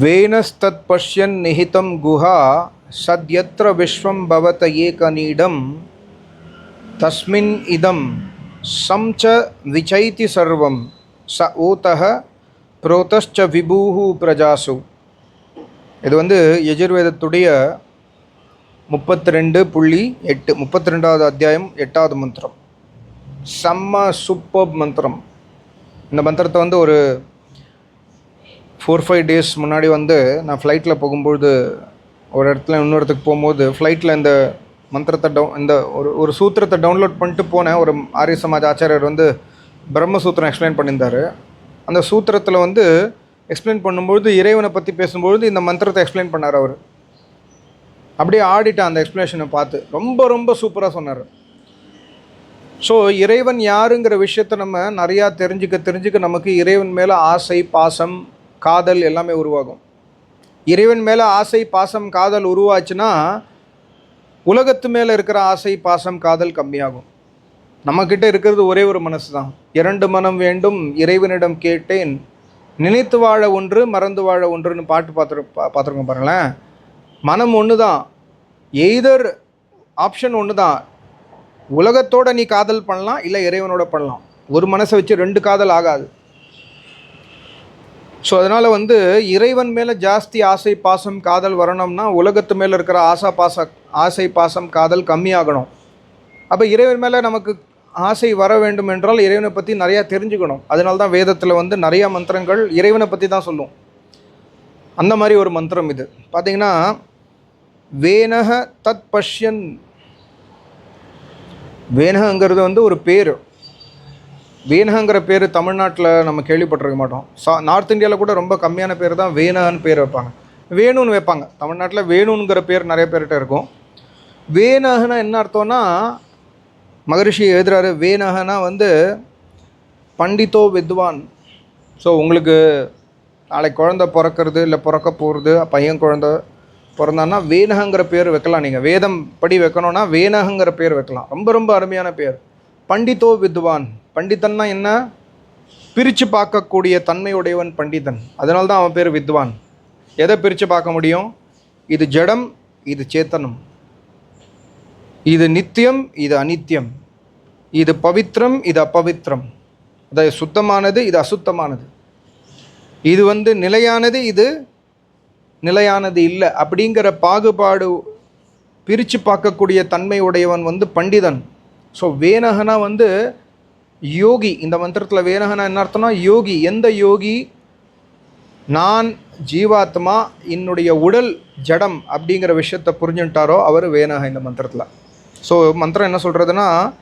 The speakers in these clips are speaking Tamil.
வேணஸ்தத் பஷ்யன் நிஹிதம் குஹா சத்யத்திர விஸ்வம் பவத ஏகநீடம் தஸ்மின் இதம் சம் ச விச்சைதி சர்வம் ச ஊத்தக புரோதஸ்ச விபூஹு பிரஜாசு இது வந்து யஜுர்வேதத்துடைய முப்பத்தி ரெண்டு புள்ளி எட்டு முப்பத்தி ரெண்டாவது அத்தியாயம் எட்டாவது மந்திரம். செம்ம சூப்பர் மந்திரம். இந்த மந்திரத்தை வந்து ஒரு ஃபோர் ஃபைவ் டேஸ் முன்னாடி வந்து நான் ஃப்ளைட்டில் போகும்பொழுது ஒரு இடத்துல இன்னொரு இடத்துக்கு போகும்போது ஃப்ளைட்டில் இந்த மந்திரத்தை டவு இந்த ஒரு ஒரு சூத்திரத்தை டவுன்லோட் பண்ணிட்டு போனேன். ஒரு ஆரிய சமாஜ் ஆச்சாரியர் வந்து பிரம்மசூத்திரம் எக்ஸ்பிளைன் பண்ணியிருந்தார். அந்த சூத்திரத்தில் வந்து எக்ஸ்பிளைன் பண்ணும்பொழுது இறைவனை பற்றி பேசும்பொழுது இந்த மந்திரத்தை எக்ஸ்பிளைன் பண்ணார் அவர். அப்படியே ஆடிட்டேன் அந்த எக்ஸ்ப்ளனேஷனை பார்த்து ரொம்ப ரொம்ப சூப்பராக சொன்னார். ஸோ இறைவன் யாருங்கிற விஷயத்தை நம்ம நிறையா தெரிஞ்சுக்க தெரிஞ்சுக்க நமக்கு இறைவன் மேலே ஆசை பாசம் காதல் எல்லாமே உருவாகும். இறைவன் மேலே ஆசை பாசம் காதல் உருவாச்சுன்னா உலகத்து மேலே இருக்கிற ஆசை பாசம் காதல் கம்மியாகும். நம்மக்கிட்ட இருக்கிறது ஒரே ஒரு மனசு தான் இரண்டு மனம் வேண்டும் இறைவனிடம் கேட்டேன். நினைத்து வாழ ஒன்று மறந்து வாழ ஒன்றுன்னு பாட்டு பார்த்துரு பா பார்த்துருக்கோம் பாருங்களேன். மனம் ஒன்று தான் எய்தர் ஆப்ஷன் ஒன்று தான் உலகத்தோட நீ காதல் பண்ணலாம் இல்லை இறைவனோட பண்ணலாம். ஒரு மனசை வச்சு ரெண்டு காதல் ஆகாது. ஸோ அதனால் வந்து இறைவன் மேலே ஜாஸ்தி ஆசை பாசம் காதல் வரணும்னா உலகத்து மேலே இருக்கிற ஆசா பாச ஆசை பாசம் காதல் கம்மியாகணும். அப்போ இறைவன் மேலே நமக்கு ஆசை வர வேண்டும் என்றால் இறைவனை பற்றி நிறையா தெரிஞ்சுக்கணும். அதனால தான் வேதத்தில் வந்து நிறையா மந்திரங்கள் இறைவனை பற்றி தான் சொல்லும். அந்த மாதிரி ஒரு மந்திரம் இது. பார்த்தீங்கன்னா வேனக தத் பஷ்யன். வேனகங்கிறது வந்து ஒரு பேர். வேனகங்கிற பேர் தமிழ்நாட்டில் நம்ம கேள்விப்பட்டிருக்க மாட்டோம். சா நார்த் இந்தியாவில் கூட ரொம்ப கம்மியான பேர் தான் வேணகன்னு பேர் வைப்பாங்க. வேணுன்னு வைப்பாங்க. தமிழ்நாட்டில் வேணுங்கிற பேர் நிறைய பேர்கிட்ட இருக்கும். வேணகனா என்ன அர்த்தம்னா மகரிஷி எழுதுறாரு வேணகனா வந்து பண்டிதோ வித்வான். ஸோ உங்களுக்கு நாளைக்கு குழந்த பிறக்கிறது இல்லை பிறக்க போகிறது பையன் குழந்த பிறந்தான்னா வேணகங்கிற பேர் வைக்கலாம் நீங்கள் வேதம் படி வைக்கணும்னா வேணகங்கிற பேர் வைக்கலாம். ரொம்ப ரொம்ப அருமையான பேர். பண்டிதோ வித்வான். பண்டிதன்னா என்ன? பிரித்து பார்க்கக்கூடிய தன்மையுடையவன் பண்டிதன். அதனால தான் அவன் பேர் வித்வான். எதை பிரித்து பார்க்க முடியும்? இது ஜடம் இது சேத்தனம். இது நித்தியம் இது அனித்தியம். இது பவித்ரம் இது அப்பவித்ரம் அதாவது சுத்தமானது இது அசுத்தமானது. இது வந்து நிலையானது இது நிலையானது இல்லை. அப்படிங்கிற பாகுபாடு பிரித்து பார்க்கக்கூடிய தன்மை உடையவன் வந்து பண்டிதன். ஸோ வேனகனா வந்து யோகி இந்த மந்திரத்தில் வேனகனா என்ன அர்த்தம்னா யோகி எந்த யோகி? நான் ஜீவாத்மா என்னுடைய உடல் ஜடம் அப்படிங்கிற விஷயத்தை புரிஞ்சுட்டாரோ அவர் வேணக இந்த மந்திரத்தில். ஸோ மந்திரம் என்ன சொல்கிறதுனா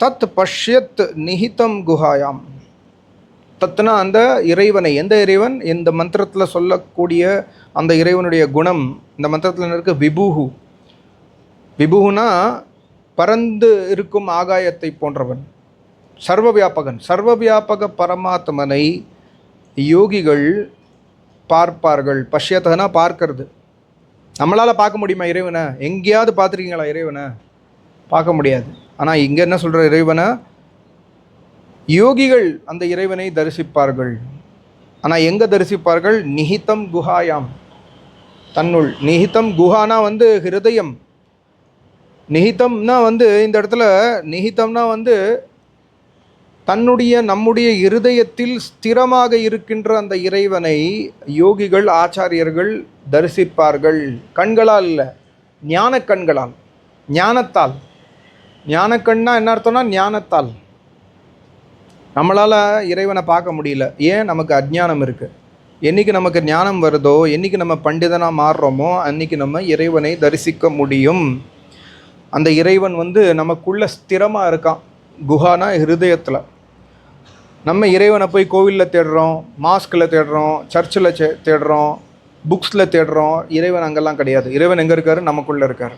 தத் பஷ்யத் நிஹிதம் குஹாயாம். தத்துனா அந்த இறைவனை எந்த இறைவன்? இந்த மந்திரத்தில் சொல்லக்கூடிய அந்த இறைவனுடைய குணம் இந்த மந்திரத்தில் இருக்க? விபூஹு. விபுகுனா பறந்து இருக்கும் ஆகாயத்தை போன்றவன். சர்வ வியாபகன் சர்வ வியாபக பரமாத்மனை யோகிகள் பார்ப்பார்கள். பஷ்யத்தனா பார்க்கறது. நம்மளால் பார்க்க முடியுமா இறைவனை? எங்கேயாவது பார்த்துருக்கீங்களா இறைவனை? பார்க்க முடியாது. ஆனால் இங்கே என்ன சொல்கிற இறைவனை? யோகிகள் அந்த இறைவனை தரிசிப்பார்கள். ஆனால் எங்கே தரிசிப்பார்கள்? நிஹிதம் குஹாயாம். தன்னுள். நிஹிதம் குஹானா வந்து ஹிருதயம். நிஹிதம்னா வந்து இந்த இடத்துல நிஹிதம்னா வந்து தன்னுடைய நம்முடைய இருதயத்தில் ஸ்திரமாக இருக்கின்ற அந்த இறைவனை யோகிகள் ஆச்சாரியர்கள் தரிசிப்பார்கள். கண்களால் இல்லை ஞான கண்களால் ஞானத்தால். ஞானக்கண்ணா என்ன அர்த்தம்னா ஞானத்தால். நம்மளால் இறைவனை பார்க்க முடியல. ஏன்? நமக்கு அஜ்ஞானம் இருக்குது என்றைக்கு நமக்கு ஞானம் வருதோ என்றைக்கு நம்ம பண்டிதனாக மாறுறோமோ அன்றைக்கி நம்ம இறைவனை தரிசிக்க முடியும். அந்த இறைவன் வந்து நமக்குள்ளே ஸ்திரமாக இருக்கான். குஹானா ஹிருதயத்தில் நம்ம இறைவனை போய் கோவிலில் தேடுறோம் மாஸ்கில் தேடுறோம் சர்ச்சில் தேடுறோம் புக்ஸில் தேடுறோம் இறைவன் அங்கெல்லாம் கிடையாது. இறைவன் எங்கே இருக்காரு? நமக்குள்ளே இருக்கார்.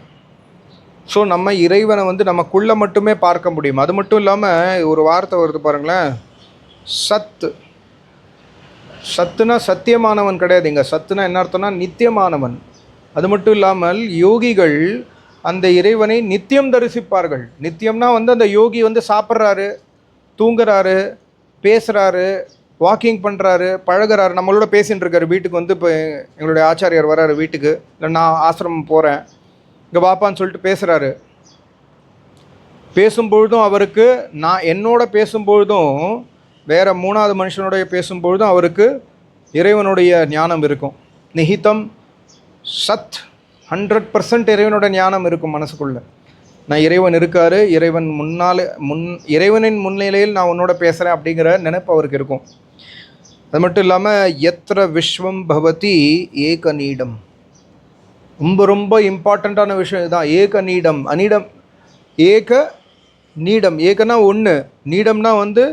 ஸோ நம்ம இறைவனை வந்து நமக்குள்ளே மட்டுமே பார்க்க முடியும். அது மட்டும் இல்லாமல் ஒரு வார்த்தை வருது பாருங்களேன். சத்து. சத்துனா சத்தியமானவன் கிடையாது இங்கே. சத்துனா என்ன அர்த்தம்னா நித்தியமானவன். அது மட்டும் இல்லாமல் யோகிகள் அந்த இறைவனை நித்தியம் தரிசிப்பார்கள். நித்தியம்னா வந்து அந்த யோகி வந்து சாப்பிட்றாரு தூங்குறாரு பேசுகிறாரு வாக்கிங் பண்ணுறாரு பழகுறாரு. நம்மளோட பேசின்னு இருக்காரு. வீட்டுக்கு வந்து இப்போ எங்களுடைய ஆச்சாரியார் வராரு வீட்டுக்கு. இல்லை நான் ஆசிரமம் போகிறேன் இங்கே வாப்பான்னு சொல்லிட்டு பேசுகிறாரு பேசும்பொழுதும் அவருக்கு நான் என்னோட பேசும்பொழுதும் வேறு மூணாவது மனுஷனுடைய பேசும்பொழுதும் அவருக்கு இறைவனுடைய ஞானம் இருக்கும். நிஹிதம் சத் ஹண்ட்ரட் பர்சன்ட் இறைவனோட ஞானம் இருக்கும் மனசுக்குள்ளே. நான் இறைவன் இருக்காரு இறைவன் முன்னால் முன் இறைவனின் முன்னிலையில் நான் உன்னோட பேசுகிறேன் அப்படிங்கிற நினைப்பு அவருக்கு இருக்கும். அது மட்டும் இல்லாமல் எத்திர விஸ்வம் பவதி ஏக நீடம் ரொம்ப ரொம்ப இம்பார்ட்டண்ட்டான விஷயம் இதுதான். ஏக நீடம் அநீடம் ஏக நீடம். ஏகனா ஒன்று நீடம்னா வந்து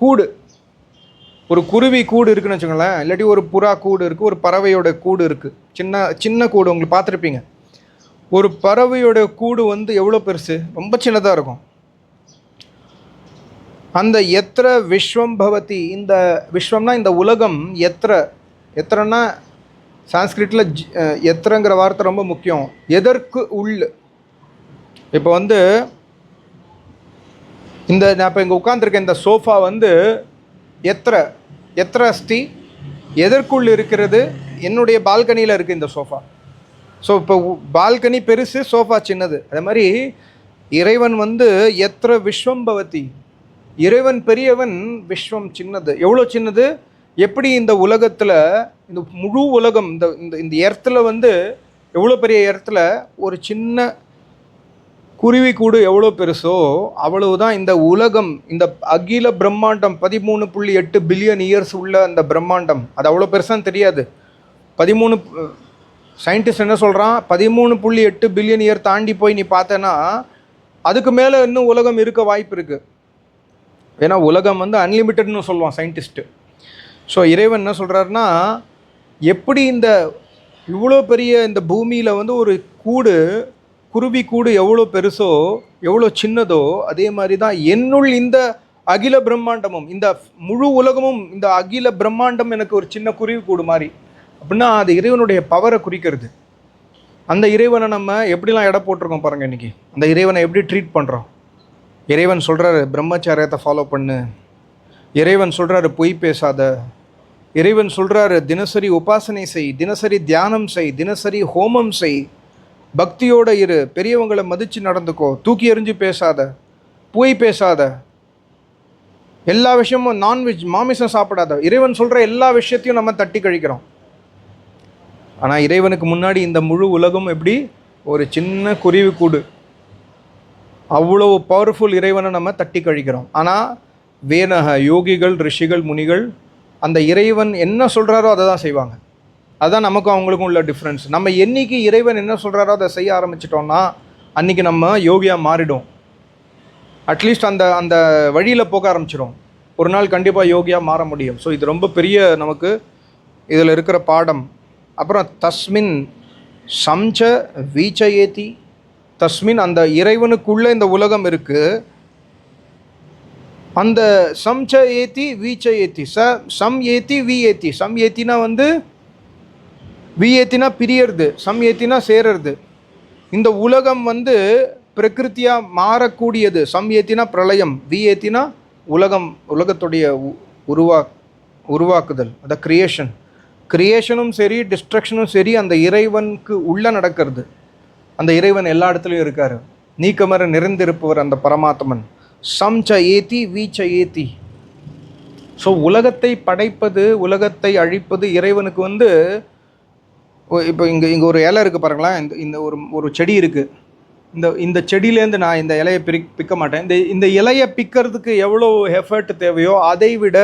கூடு. ஒரு குருவி கூடு இருக்குன்னு வச்சுக்கோங்களேன். இல்லாட்டி ஒரு புறா கூடு இருக்குது ஒரு பறவையோட கூடு இருக்குது சின்ன சின்ன கூடு. உங்களுக்கு பார்த்துருப்பீங்க. ஒரு பறவையோட கூடு வந்து எவ்வளோ பெருசு? ரொம்ப சின்னதாக இருக்கும். அந்த எத்திர விஸ்வம் பவதி இந்த விஸ்வம்னா இந்த உலகம் எத்திர. எத்திரன்னா சான்ஸ்கிரிட்டில் எத்திரங்கிற வார்த்தை ரொம்ப முக்கியம். எதற்கு உள்? இப்போ வந்து இந்த நான் இப்போ இங்கே உட்காந்துருக்க இந்த சோஃபா வந்து எத்திர. எத்திர அஸ்தி எதற்குள் இருக்கிறது? என்னுடைய பால்கனியில் இருக்குது இந்த சோஃபா. ஸோ இப்போ பால்கனி பெருசு சோஃபா சின்னது. அதே மாதிரி இறைவன் வந்து எத்திர விஸ்வம் பவதி இறைவன் பெரியவன் விஸ்வம் சின்னது. எவ்வளோ சின்னது? எப்படி இந்த உலகத்தில் இந்த முழு உலகம் இந்த இந்த இந்த இடத்துல வந்து எவ்வளோ பெரிய இடத்துல ஒரு சின்ன குருவி கூடு எவ்வளோ பெருசோ அவ்வளவுதான் இந்த உலகம் இந்த அகில பிரம்மாண்டம் பதிமூணு புள்ளி எட்டு பில்லியன் இயர்ஸ் உள்ள அந்த பிரம்மாண்டம். அது அவ்வளோ பெருசான்னு தெரியாது. பதிமூணு சயின்டிஸ்ட் என்ன சொல்கிறான் பதிமூணு புள்ளி எட்டு பில்லியன் இயர் தாண்டி போய் நீ பார்த்தேன்னா அதுக்கு மேலே இன்னும் உலகம் இருக்க வாய்ப்பு இருக்குது ஏன்னா உலகம் வந்து அன்லிமிட்டட்னு சொல்லுவான் சயின்டிஸ்ட்டு ஸோ இறைவன் என்ன சொல்கிறாருன்னா எப்படி இந்த இவ்வளோ பெரிய இந்த பூமியில் வந்து ஒரு கூடு குருவி கூடு எவ்வளோ பெருசோ எவ்வளோ சின்னதோ அதே மாதிரி தான் என்னுள் இந்த அகில பிரம்மாண்டமும் இந்த முழு உலகமும் இந்த அகில பிரம்மாண்டம் எனக்கு ஒரு சின்ன குருவி கூடு மாதிரி. அப்படின்னா அது இறைவனுடைய பவரை குறிக்கிறது. அந்த இறைவனை நம்ம எப்படிலாம் எடை போட்டிருக்கோம் பாருங்கள் இன்றைக்கி அந்த இறைவனை எப்படி ட்ரீட் பண்ணுறோம் இறைவன் சொல்கிறாரு பிரம்மச்சாரியத்தை ஃபாலோ பண்ணு. இறைவன் சொல்கிறாரு பொய் பேசாத. இறைவன் சொல்கிறாரு தினசரி உபாசனை செய் தினசரி தியானம் செய் தினசரி ஹோமம் செய். பக்தியோட இரு பெரியவங்களை மதித்து நடந்துக்கோ தூக்கி எறிஞ்சு பேசாத பொய் பேசாத. எல்லா விஷயமும் நான்வெஜ் மாமிசம் சாப்பிடாத. இறைவன் சொல்கிற எல்லா விஷயத்தையும் நம்ம தட்டி கழிக்கிறோம். ஆனால் இறைவனுக்கு முன்னாடி இந்த முழு உலகம் எப்படி? ஒரு சின்ன குருவி கூடு. அவ்வளோ பவர்ஃபுல் இறைவனை நம்ம தட்டி கழிக்கிறோம். ஆனால் வேணக யோகிகள் ரிஷிகள் முனிகள் அந்த இறைவன் என்ன சொல்கிறாரோ அதை தான் செய்வாங்க. அதுதான் நமக்கும் அவங்களுக்கும் உள்ள டிஃப்ரென்ஸ் நம்ம என்றைக்கு இறைவன் என்ன சொல்கிறாரோ அதை செய்ய ஆரம்பிச்சிட்டோம்னா அன்றைக்கி நம்ம யோகியாக மாறிடும் அட்லீஸ்ட் அந்த அந்த வழியில் போக ஆரம்பிச்சிடும் ஒரு நாள் கண்டிப்பாக யோகியாக மாற முடியும். ஸோ இது ரொம்ப பெரிய நமக்கு இதில் இருக்கிற பாடம். அப்புறம் தஸ்மின் சம்ச வீச்சயேதி. தஸ்மின் அந்த இறைவனுக்குள்ளே இந்த உலகம் இருக்குது அந்த சம்ச ஏத்தி வீச்ச ஏத்தி ச சம் ஏத்தி வி ஏத்தி சம் ஏத்தினா வந்து வி ஏத்தினா பிரியறது. சம் ஏத்தினா சேரறது. இந்த உலகம் வந்து பிரகிருத்தியாக மாறக்கூடியது. சம் ஏத்தினா பிரளயம். வி ஏத்தினா உலகம் உலகத்துடைய உ- உருவா உருவாக்குதல். அத கிரியேஷன் கிரியேஷனும் சரி டிஸ்ட்ரக்ஷனும் சரி அந்த இறைவனுக்கு உள்ளே நடக்கிறது. அந்த இறைவன் எல்லா இடத்துலையும் இருக்கார். நீக்கமர நிறைந்திருப்பவர் அந்த பரமாத்மன். ச ஏத்தி வீச்ச ஏத்தி ஸோ உலகத்தை படைப்பது உலகத்தை அழிப்பது இறைவனுக்கு வந்து இப்போ இங்கே இங்கே ஒரு இலை இருக்குது பாருங்களேன். இந்த இந்த ஒரு ஒரு செடி இருக்குது இந்த இந்த செடியிலேருந்து நான் இந்த இலையை பிரி பிக்க மாட்டேன். இந்த இந்த இலையை பிக்கிறதுக்கு எவ்வளோ எஃபர்ட் தேவையோ அதை விட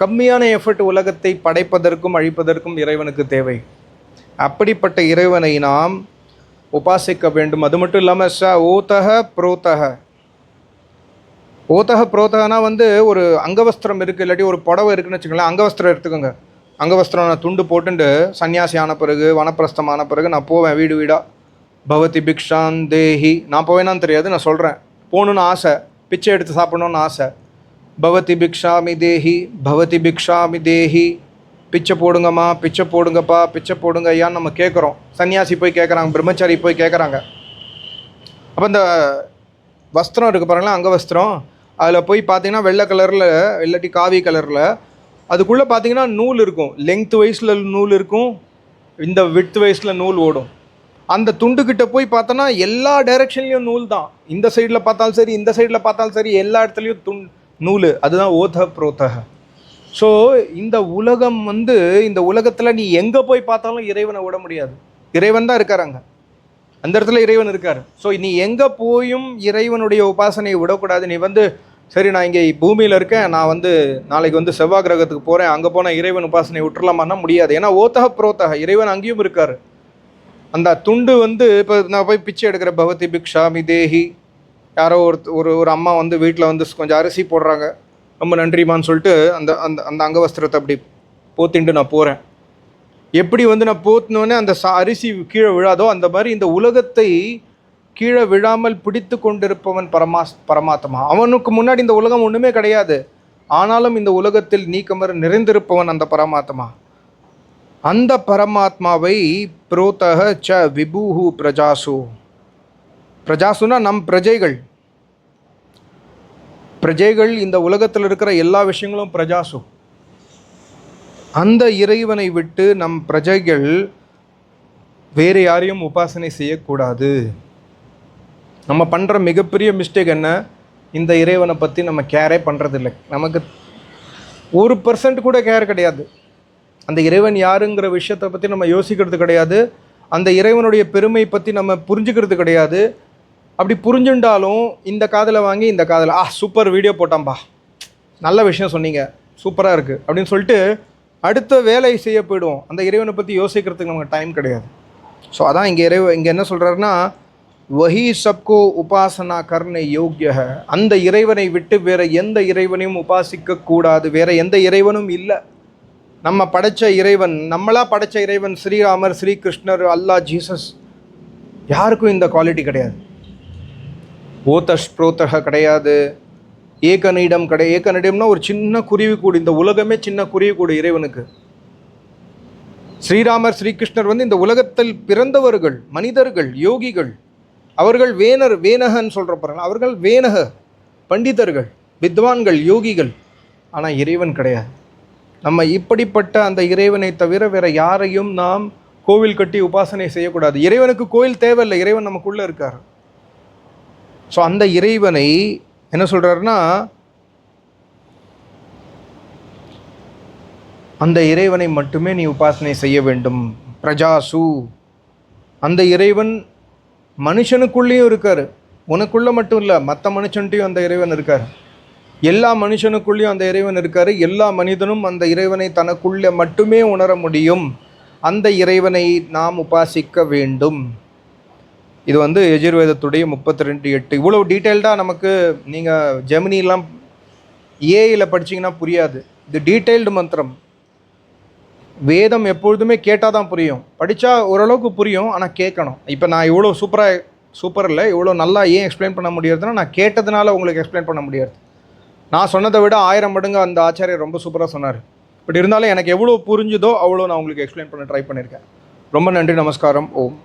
கம்மியான எஃபர்ட் உலகத்தை படைப்பதற்கும் அழிப்பதற்கும் இறைவனுக்கு தேவை. அப்படிப்பட்ட இறைவனை நாம் உபாசிக்க வேண்டும். அது மட்டும் இல்லாமல் ச ஓதக புரோத்தக ஓத்தக புரோத்தகனா வந்து ஒரு அங்கவஸ்திரம் இருக்குது இல்லாட்டி ஒரு புடவை இருக்குன்னு வச்சுக்கோங்களேன் அங்கவஸ்திரம் எடுத்துக்கோங்க. அங்கவஸ்திரம் நான் துண்டு போட்டுண்டு சன்னியாசி ஆன பிறகு வனப்பிரஸ்தம் ஆன பிறகு நான் போவேன் வீடு வீடாக பவதி பிக்ஷான் தேஹி. நான் போவேனான்னு தெரியாது நான் சொல்கிறேன் போகணுன்னு ஆசை. பிச்சை எடுத்து சாப்பிடணுன்னு ஆசை. பவதி பிக்ஷாமி தேஹி பவதி பிக்ஷாமி தேஹி பிச்சை போடுங்கம்மா பிச்சை போடுங்கப்பா பிச்சை போடுங்க ஐயான்னு நம்ம கேட்குறோம் சன்னியாசி போய் கேட்குறாங்க பிரம்மச்சாரி போய் கேட்குறாங்க அப்போ இந்த வஸ்திரம் இருக்குது பாருங்களா அங்க வஸ்திரம். அதில் போய் பார்த்தீங்கன்னா வெள்ளை கலரில் இல்லாட்டி காவி கலரில் அதுக்குள்ளே பார்த்தீங்கன்னா நூல் இருக்கும். லெங்த் வைஸில் நூல் இருக்கும் இந்த விட்த் வைஸில் நூல் ஓடும். அந்த துண்டுக்கிட்ட போய் பார்த்தோன்னா எல்லா டைரெக்ஷன்லேயும் நூல் தான். இந்த சைடில் பார்த்தாலும் சரி இந்த சைடில் பார்த்தாலும் சரி எல்லா இடத்துலையும் துண் நூல் அதுதான் ஓத புரோத்தக ஸோ இந்த உலகம் வந்து இந்த உலகத்தில் நீ எங்கே போய் பார்த்தாலும் இறைவனை விட முடியாது. இறைவன் தான் இருக்காராங்க அந்த இடத்துல இறைவன் இருக்கார். ஸோ நீ எங்கே போயும் இறைவனுடைய உபாசனையை விடக்கூடாது. நீ வந்து சரி நான் இங்கே பூமியில் இருக்கேன். நான் வந்து நாளைக்கு வந்து செவ்வாய் கிரகத்துக்கு போகிறேன் அங்கே போனால் இறைவன் உபாசனை விட்டுறலாமான்னா முடியாது. ஏன்னா ஓத்தக புரோத்தக இறைவன் அங்கேயும் இருக்கார். அந்த துண்டு வந்து இப்போ நான் போய் பிச்சை எடுக்கிற பவதி பிக்ஷாமி மிதேஹி யாரோ ஒரு ஒரு ஒரு அம்மா வந்து வீட்டில் வந்து கொஞ்சம் அரிசி போடுறாங்க. ரொம்ப நன்றிமான்னு சொல்லிட்டு அந்த அந்த அந்த அங்கவஸ்திரத்தை அப்படி போத்தின்ட்டு நான் போகிறேன் எப்படி வந்து நான் போத்தினோடனே அந்த சா அரிசி கீழே விழாதோ அந்த மாதிரி இந்த உலகத்தை கீழே விழாமல் பிடித்து கொண்டிருப்பவன் பரமாஸ் பரமாத்மா. அவனுக்கு முன்னாடி இந்த உலகம் ஒன்றுமே கிடையாது. ஆனாலும் இந்த உலகத்தில் நீக்கமர நிறைந்திருப்பவன் அந்த பரமாத்மா. அந்த பரமாத்மாவை புரோத்தக ச விபூஹு பிரஜாசு. பிரஜாசுனா நம் பிரஜைகள். பிரஜைகள் இந்த உலகத்தில் இருக்கிற எல்லா விஷயங்களும் பிரஜாசு. அந்த இறைவனை விட்டு நம் பிரஜைகள் வேறு யாரையும் உபாசனை செய்யக்கூடாது. நம்ம பண்ணுற மிகப்பெரிய மிஸ்டேக் என்ன? இந்த இறைவனை பற்றி நம்ம கேரே பண்ணுறதில்லை நமக்கு ஒரு பர்சன்ட் கூட கேர் கிடையாது. அந்த இறைவன் யாருங்கிற விஷயத்தை பற்றி நம்ம யோசிக்கிறது கிடையாது. அந்த இறைவனுடைய பெருமை பற்றி நம்ம புரிஞ்சுக்கிறது கிடையாது. அப்படி புரிஞ்சுட்டாலும் இந்த காதில் வாங்கி இந்த காதில் ஆ சூப்பர் வீடியோ போட்டாம்பா நல்ல விஷயம் சொன்னீங்க. சூப்பராக இருக்குது அப்படின்னு சொல்லிட்டு அடுத்த வேலை செய்ய போயிடுவோம். அந்த இறைவனை பற்றி யோசிக்கிறதுக்கு நமக்கு டைம் கிடையாது. ஸோ அதான் இங்கே இறைவ இங்கே என்ன சொல்கிறாருன்னா வஹி சப்கோ உபாசனா கர்ண யோக்கிய அந்த இறைவனை விட்டு வேற எந்த இறைவனையும் உபாசிக்க கூடாது. வேற எந்த இறைவனும் இல்லை. நம்ம படைச்ச இறைவன் நம்மளாக படைச்ச இறைவன் ஸ்ரீராமர் ஸ்ரீகிருஷ்ணர் அல்லாஹ் ஜீசஸ் யாருக்கும் இந்த குவாலிட்டி கிடையாது. ஓதஷ் புரோத்தக கிடையாது. ஏகனிடம் கிடையாது ஏகனிடம்னா ஒரு சின்ன குருவி கூடு இந்த உலகமே சின்ன குருவி கூடு இறைவனுக்கு. ஸ்ரீராமர் ஸ்ரீகிருஷ்ணர் வந்து இந்த உலகத்தில் பிறந்தவர்கள் மனிதர்கள் யோகிகள் அவர்கள் வேனர் வேனகன்னு சொல்கிற பாருங்க அவர்கள் வேனக பண்டிதர்கள் வித்வான்கள் யோகிகள் ஆனால் இறைவன் கிடையாது. நம்ம இப்படிப்பட்ட அந்த இறைவனை தவிர வேற யாரையும் நாம் கோவில் கட்டி உபாசனை செய்யக்கூடாது. இறைவனுக்கு கோயில் தேவையில்லை இறைவன் நமக்குள்ளே இருக்கார். ஸோ அந்த இறைவனை என்ன சொல்கிறாருன்னா அந்த இறைவனை மட்டுமே நீ உபாசனை செய்ய வேண்டும். பிரஜாசு அந்த இறைவன் மனுஷனுக்குள்ளேயும் இருக்கார். உனக்குள்ள மட்டும் இல்லை மற்ற மனுஷன்ட்டையும் அந்த இறைவன் இருக்கார். எல்லா மனுஷனுக்குள்ளேயும் அந்த இறைவன் இருக்கார். எல்லா மனிதனும் அந்த இறைவனை தனக்குள்ளே மட்டுமே உணர முடியும். அந்த இறைவனை நாம் உபாசிக்க வேண்டும். இது வந்து எஜுர்வேதத்துடைய முப்பத்தி ரெண்டு எட்டு. இவ்வளோ டீட்டெயில்டாக நமக்கு நீங்கள் ஜெமினிலாம் ஏஐயில் படிச்சீங்கன்னா புரியாது. இது டீட்டெயில்டு மந்திரம். வேதம் எப்பொழுதுமே கேட்டால் தான் புரியும். படித்தா ஓரளவுக்கு புரியும் ஆனால் கேட்கணும். இப்போ நான் இவ்வளோ சூப்பராக சூப்பர் இல்லை. இவ்வளோ நல்லா ஏன் எக்ஸ்பிளைன் பண்ண முடியறதுன்னா நான் கேட்டதுனால உங்களுக்கு எக்ஸ்பிளைன் பண்ண முடியாது நான் சொன்னதை விட ஆயிரம் மடங்கு அந்த ஆச்சாரியர் ரொம்ப சூப்பராக சொன்னார். பட் இருந்தாலும் எனக்கு எவ்வளோ புரிஞ்சுதோ அவ்வளோ நான் உங்களுக்கு எக்ஸ்பிளைன் பண்ண ட்ரை பண்ணியிருக்கேன் ரொம்ப நன்றி நமஸ்காரம். ஓம்.